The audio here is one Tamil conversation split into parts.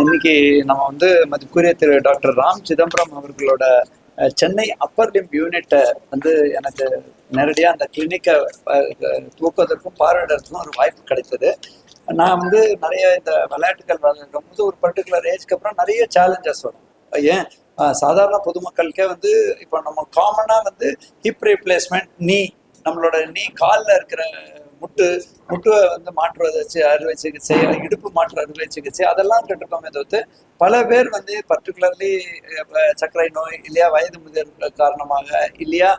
இன்னைக்கு நம்ம வந்து மதிப்புக்குரிய திரு டாக்டர் ராம் சிதம்பரம் அவர்களோட சென்னை அப்பர் லிம் யூனிட்டை வந்து எனக்கு நேரடியாக அந்த கிளினிக்கை தூக்குவதற்கும் பார்வையிடறதுக்கும் ஒரு வாய்ப்பு கிடைத்தது. நான் வந்து நிறைய இந்த விளையாட்டுகள் விளையாடும் போது ஒரு பர்டிகுலர் ஏஜ்க்கு அப்புறம் நிறைய சேலஞ்சஸ் வரும். ஏன்? சாதாரண பொதுமக்களுக்கே வந்து இப்போ நம்ம காமனாக வந்து ஹிப் ரீப்ளேஸ்மெண்ட் நீ நம்மளோட நீ காலில் இருக்கிற முட்டு முட்டுவை வந்து மாற்று வச்சு அறுவை சிகிச்சை இடுப்பு மாற்று அறுவை சிகிச்சை அதெல்லாம் கேட்டிருக்கோமே தவிர்த்து பல பேர் வந்து பர்டிகுலர்லி சர்க்கரை நோய் இல்லையா வயது முதிர் காரணமாக இல்லையா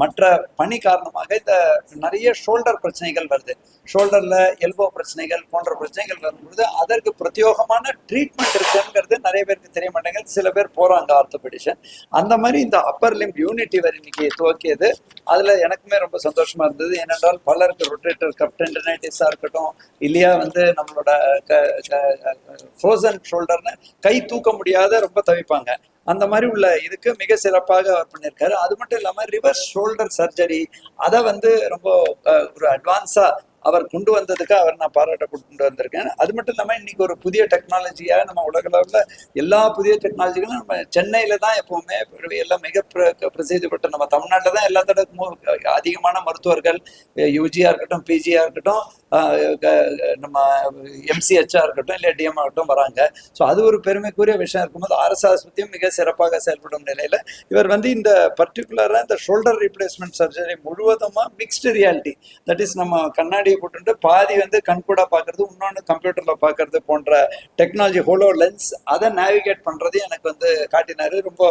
மற்ற பணி காரணமாக இந்த நிறைய ஷோல்டர் பிரச்சனைகள் வருது. ஷோல்டர்ல எல்போ பிரச்சனைகள் போன்ற பிரச்சனைகள் வரும்பொழுது அதற்கு பிரத்யோகமான ட்ரீட்மெண்ட் இருக்குங்கிறது நிறைய பேருக்கு தெரிய மாட்டேங்குது. சில பேர் போறாங்க ஆர்த்தோபெடிஷன் அந்த மாதிரி இந்த அப்பர் லிம்ப் யூனிட்டி வரை இன்னைக்கு துவக்கியது. அதுல எனக்குமே ரொம்ப சந்தோஷமா இருந்தது. ஏனென்றால் பலருக்கு ரொட்டேட்டர் கப் டெண்டனைட்டிஸா இருக்கட்டும் இல்லையா வந்து நம்மளோட ஃப்ரோசன் ஷோல்டர்னு கை தூக்க முடியாத ரொம்ப தவிப்பாங்க. அந்த மாதிரி உள்ள இதுக்கு மிக சிறப்பாக அவர் பண்ணியிருக்காரு அது மட்டும் இல்லாமல் ரிவர்ஸ் ஷோல்டர் சர்ஜரி அதை வந்து ரொம்ப ஒரு அட்வான்ஸா அவர் கொண்டு வந்ததுக்கு அவர் நான் பாராட்ட கொண்டு வந்திருக்கேன். அது மட்டும் இல்லாமல் இன்னைக்கு ஒரு புதிய டெக்னாலஜியாக நம்ம உலகளவில் எல்லா புதிய டெக்னாலஜிகளும் நம்ம சென்னையில தான் எப்பவுமே எல்லாம் மிக பிர- பிரசித்தி பெற்ற நம்ம தமிழ்நாட்டில் தான் எல்லா தடக்கும் அதிகமான மருத்துவர்கள் யூஜியாக இருக்கட்டும் பிஜியாக இருக்கட்டும் நம்ம எம்சிஹெச்சாக இருக்கட்டும் இல்லை டிஎம் ஆகட்டும் வராங்க. ஸோ அது ஒரு பெருமைக்குரிய விஷயம். இருக்கும்போது அரசு ஆஸ்பத்திரியும் மிக சிறப்பாக செயல்படும் நிலையில் இவர் வந்து இந்த பர்டிகுலராக இந்த ஷோல்டர் ரீப்ளேஸ்மெண்ட் சர்ஜரி முழுவதுமா மிக்ஸ்டு ரியாலிட்டி தட் இஸ் நம்ம கண்ணாடியை போட்டுட்டு பாதி வந்து கண்கூடாக பார்க்கறது இன்னொன்று கம்ப்யூட்டரில் பார்க்கறது போன்ற டெக்னாலஜி ஹோலோ லென்ஸ் அதை நேவிகேட் பண்ணுறது எனக்கு வந்து காட்டினாரு. ரொம்ப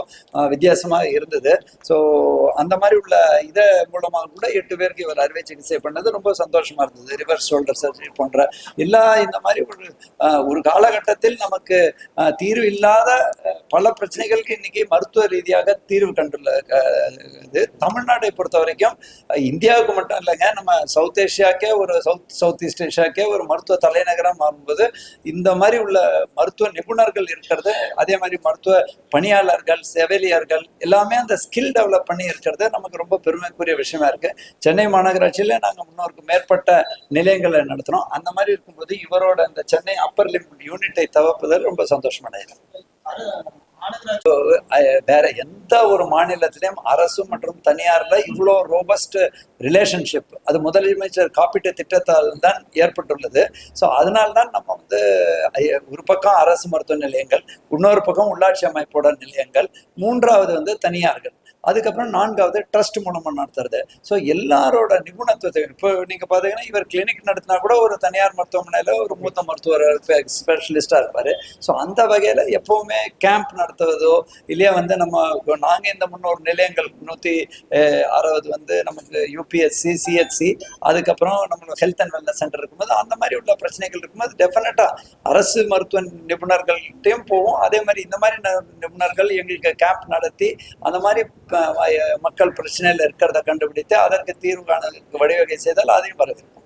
வித்தியாசமாக இருந்தது. ஸோ அந்த மாதிரி உள்ள இதை மூலமாக கூட எட்டு பேருக்கு இவர் அறுவை சிகிச்சை பண்ணது. ரொம்ப சந்தோஷமாக இருந்தது. ரிவர்ஸ் ஷோல்டர் சர்ஜரி போன்ற எல்லா இந்த மாதிரி ஒரு ஆஹ், ஒரு காலகட்டத்தில் நமக்கு ஆஹ், தீர்வு இல்லாத பல பிரச்சனைகளுக்கு இன்னைக்கு மருத்துவ ரீதியாக தீர்வு கண்டுள்ள இது தமிழ்நாட்டை பொறுத்த வரைக்கும் இந்தியாவுக்கு மட்டும் இல்லைங்க. நம்ம சவுத் ஏஷியாக்கே ஒரு சவுத் சவுத் ஈஸ்ட் ஏஷியாக்கே ஒரு மருத்துவ தலைநகரம் மாறும்போது இந்த மாதிரி உள்ள மருத்துவ நிபுணர்கள் இருக்கிறது அதே மாதிரி மருத்துவ பணியாளர்கள் செவிலியர்கள் எல்லாமே அந்த ஸ்கில் டெவலப் பண்ணி இருக்கிறது நமக்கு ரொம்ப பெருமைக்குரிய விஷயமா இருக்கு. சென்னை மாநகராட்சியில நாங்கள் முன்னோருக்கு மேற்பட்ட நிலையங்களை நடத்துறோம். அந்த மாதிரி இருக்கும்போது இவரோட இந்த சென்னை அப்பர் லிமிட் யூனிட்டை தவிர்ப்பதில் ரொம்ப சந்தோஷம் அடைகிறேன் வேற எந்த ஒரு மாநிலத்திலையும் அரசு மற்றும் தனியார்ல இவ்வளோ ரோபஸ்ட் ரிலேஷன்ஷிப் அது முதலமைச்சர் காப்பீட்டு திட்டத்தால் தான் ஏற்பட்டுள்ளது. ஸோ அதனால்தான் நம்ம வந்து ஒரு பக்கம் அரசு மருத்துவ நிலையங்கள் இன்னொரு பக்கம் உள்ளாட்சி அமைப்போட நிலையங்கள் மூன்றாவது வந்து தனியார்கள். அதுக்கப்புறம் நான்காவது ட்ரஸ்ட் மூலமாக நடத்துறது. ஸோ எல்லாரோட நிபுணத்துவத்தை இப்போ நீங்க பாத்தீங்கன்னா இவர் கிளினிக் நடத்தினா கூட ஒரு தனியார் மருத்துவமனையில ஒரு மூத்த மருத்துவர் ஸ்பெஷலிஸ்டா இருப்பாரு. ஸோ அந்த வகையில எப்பவுமே கேம்ப் நடத்துவதோ இல்லையா வந்து நம்ம நாங்கள் நாங்க இந்த முன்னோர் நிலையங்கள் நூத்தி அறுபது வந்து நமக்கு யூபிஎஸ்சி சிஹெச்சி அதுக்கப்புறம் நம்மளோட ஹெல்த் அண்ட் வெல்னஸ் சென்டர் இருக்கும்போது அந்த மாதிரி உள்ள பிரச்சனைகள் இருக்கும்போது டெஃபினட்டா அரசு மருத்துவ நிபுணர்கள்ட்டையும் போவோம். அதே மாதிரி இந்த மாதிரி ந- நிபுணர்கள் எங்களுக்கு கேம்ப் நடத்தி அந்த மாதிரி மக்கள் பிரச்சனையில் இருக்கிறத கண்டுபிடித்து அதற்கு தீர்வு காண வழிவகை செய்தால் அதையும் வரவேற்போம்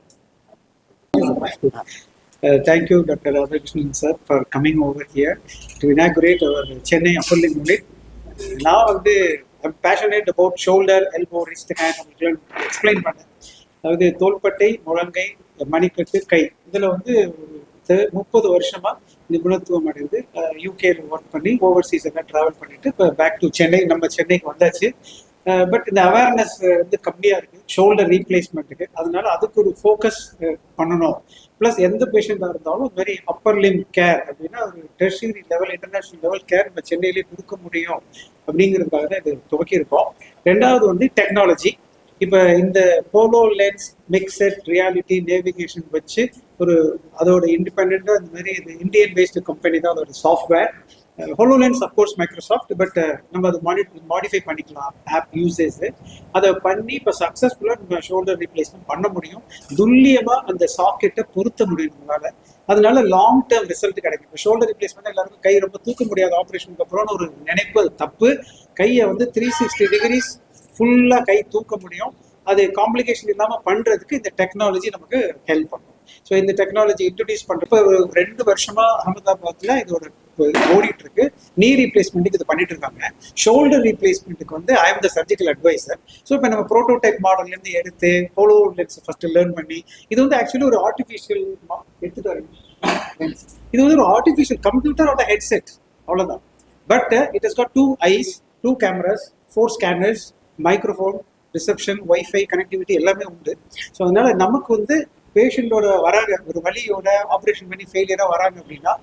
Uh, thank you, Dr. Radhakrishnan sir, for coming over here to inaugurate our Chennai Upper Limb Unit. நான் வந்து I'm passionate about shoulder, elbow, wrist hand உங்களுக்கு எக்ஸ்பிளைன் பண்ணேன் அதாவது தோள்பட்டை முழங்கை மணிக்கட்டு கை இதில் வந்து ஒரு அடுத்து முப்பது வருஷமா நிபுணத்துவம் அடைந்து யூகேல ஒர்க் பண்ணி ஓவர்சீஸ் எல்லாம் ட்ராவல் பண்ணிட்டு இப்போ பேக் டு சென்னை நம்ம சென்னைக்கு வந்தாச்சு. பட் இந்த அவேர்னஸ் வந்து கம்மியாக இருக்கு. ஷோல்டர் ரீப்ளேஸ்மெண்ட்டுக்கு அதனால அதுக்கு ஒரு ஃபோக்கஸ் பண்ணணும். ப்ளஸ் எந்த பேஷண்ட்டாக இருந்தாலும் வெரி அப்பர் லிம் கேர் அப்படின்னா ஒரு tertiary level international level care நம்ம சென்னையிலே கொடுக்க முடியும் அப்படிங்கிறதுக்காக தான் இது துவக்கியிருக்கோம். ரெண்டாவது வந்து டெக்னாலஜி இப்போ இந்த HoloLens mixed reality navigation வச்சு ஒரு அதோட இண்டிபெண்ட்டாக இந்த மாதிரி இந்த இந்தியன் பேஸ்டு கம்பெனி தான் அதோட software HoloLens of course Microsoft but நம்ம அதை மாடி மாடிஃபை பண்ணிக்கலாம் ஆப் யூசேஸ் அதை பண்ணி இப்போ சக்ஸஸ்ஃபுல்லாக நம்ம ஷோல்டர் ரீப்ளேஸ்மெண்ட் பண்ண முடியும். துல்லியமாக அந்த சாக்கெட்டை பொருத்த முடியும் நம்மளால. அதனால லாங் டேர்ம் ரிசல்ட் கிடைக்கும். இப்போ ஷோல்டர் ரீப்ளேஸ்மெண்ட் எல்லாருக்கும் கை ரொம்ப தூக்க முடியாத ஆப்ரேஷனுக்கு அப்புறம்னு ஒரு நினைப்பு தப்பு. கையை வந்து த்ரீ சிக்ஸ்டி டிகிரிஸ் ஃபுல்லாக கை தூக்க முடியும். அது காம்ப்ளிகேஷன் இல்லாமல் பண்ணுறதுக்கு இந்த டெக்னாலஜி நமக்கு ஹெல்ப் பண்ணும். ஸோ இந்த டெக்னாலஜி இன்ட்ரடியூஸ் பண்ணுறப்ப ஒரு ரெண்டு வருஷமாக அகமதாபாத்தில் இது ஒரு ஓடிட்டு இருக்கு நீ ரீப்ளேஸ்மெண்ட்டுக்கு இது பண்ணிட்டு இருக்காங்க ஷோல்டர் ரீப்ளேஸ்மெண்ட்டுக்கு வந்து I am the surgical advisor so இப்போ நம்ம ப்ரோட்டோடைப் மாடல்லேருந்து எடுத்து போலோ லென்ஸ் ஃபர்ஸ்ட் லேர்ன் பண்ணி இது வந்து ஆக்சுவலி ஒரு ஆர்டிஃபிஷியல் எடுத்துட்டு வரீங்க இது வந்து ஒரு ஆர்டிஃபிஷியல் கம்ப்யூட்டரோட ஹெட்செட் அவ்வளோதான் but it is got two eyes two cameras four scanners microphone reception wifi connectivity எல்லாமே உண்டு. ஸோ அதனால நமக்கு வந்து பேஷண்ட்டோட வராங்க ஒரு வழியோட ஆப்ரேஷன் பண்ணி ஃபெயிலியராக வராங்க அப்படின்னா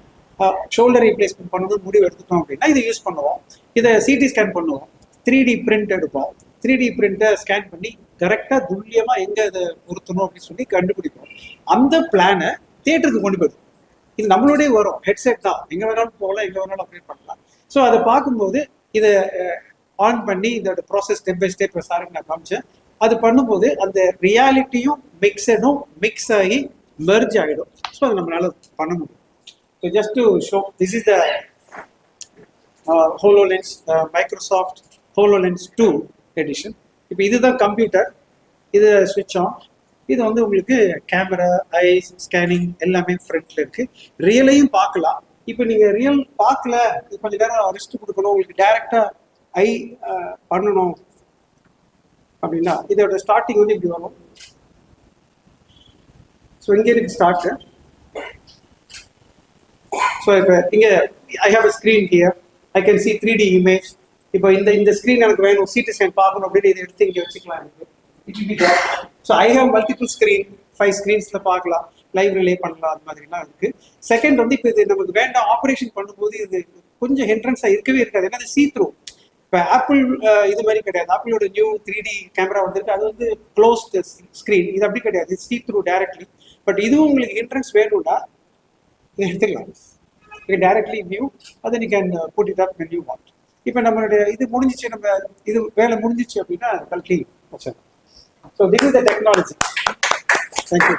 ஷோல்டர் ரீப்ளேஸ்மெண்ட் பண்ணணும் முடிவு எடுத்துட்டோம் அப்படின்னா இதை யூஸ் பண்ணுவோம். இதை சிடி ஸ்கேன் பண்ணுவோம். த்ரீ டி பிரிண்ட் எடுப்போம். த்ரீ டி பிரிண்ட்டை ஸ்கேன் பண்ணி கரெக்டாக துல்லியமாக எங்கே இதை பொருத்தணும் அப்படின்னு சொல்லி கண்டுபிடிப்போம். அந்த பிளானை தேட்டருக்கு கொண்டு போயிடும் இது நம்மளோடய வரும். ஹெட்செட் தான். எங்கே வேணாலும் போகலாம் எங்கே வேணாலும் அப்டேட் பண்ணலாம். ஸோ அதை பார்க்கும்போது இதை ஆன் பண்ணி இதோட ப்ராசஸ் ஸ்டெப் பை ஸ்டெப் சாருக்கு நான் காமிச்சேன். அது பண்ணும்போது அந்த ரியாலிட்டியும் மிக்சடும் மிக்ஸ் ஆகி மெர்ஜ் ஆகிடும். ஸோ அதை நம்மளால பண்ண முடியும். So just to show this is the HoloLens Microsoft HoloLens two edition இப்போ இதுதான் கம்ப்யூட்டர் இது ஸ்விட்ச் ஆன் இது வந்து உங்களுக்கு கேமரா ஐஸ் ஸ்கேனிங் எல்லாமே ஃப்ரண்ட்ல இருக்கு. ரியலையும் பார்க்கலாம். இப்போ நீங்கள் ரியல் பார்க்கல. இது நேரம் ரெஸ்ட் கொடுக்கணும். உங்களுக்கு டைரக்டா ஐ பண்ணணும் அப்படின்னா இதோட ஸ்டார்டிங் வந்து இப்படி வரும். ஸோ இங்கே இருக்கு ஸ்டார்ட் ஸோ இப்போ இங்கே I have a screen here I can see three D image இப்போ இந்த இந்த ஸ்க்ரீன் எனக்கு வேணும். சிடி ஸ்கேன் பார்க்கணும் அப்படின்னு இதை எடுத்து இங்கே வச்சுக்கலாம் எனக்கு. So I have multiple screen five ஸ்க்ரீன்ஸில் பார்க்கலாம். லைவ் ரிலே பண்ணலாம் அது மாதிரிலாம் இருக்கு. செகண்ட் வந்து இப்போ இது நமக்கு வேண்டாம் ஆப்ரேஷன் பண்ணும்போது இது கொஞ்சம் ஹென்ட்ரன்ஸாக இருக்கவே இருக்காது. ஏன்னா அது த்ரூ இப்போ ஆப்பிள் இது மாதிரி கிடையாது. ஆப்பிளோட நியூ த்ரீ டி கேமரா வந்திருக்கு. அது வந்து க்ளோஸ் ஸ்க்ரீன் இது அப்படி கிடையாது. சீ த்ரூ டைரக்ட்லி பட் இதுவும் உங்களுக்கு என்ட்ரன்ஸ் வேணும்னா இதை எடுத்துக்கலாம். இது டைரக்ட்லி வியூ அதை நீ can put it up when you want இப்போ நம்மளுடைய இது முடிஞ்சிச்சு. நம்ம இது வேலை முடிஞ்சிச்சு அப்படின்னா கல்ட்டி வச்சேன் so this is the technology thank you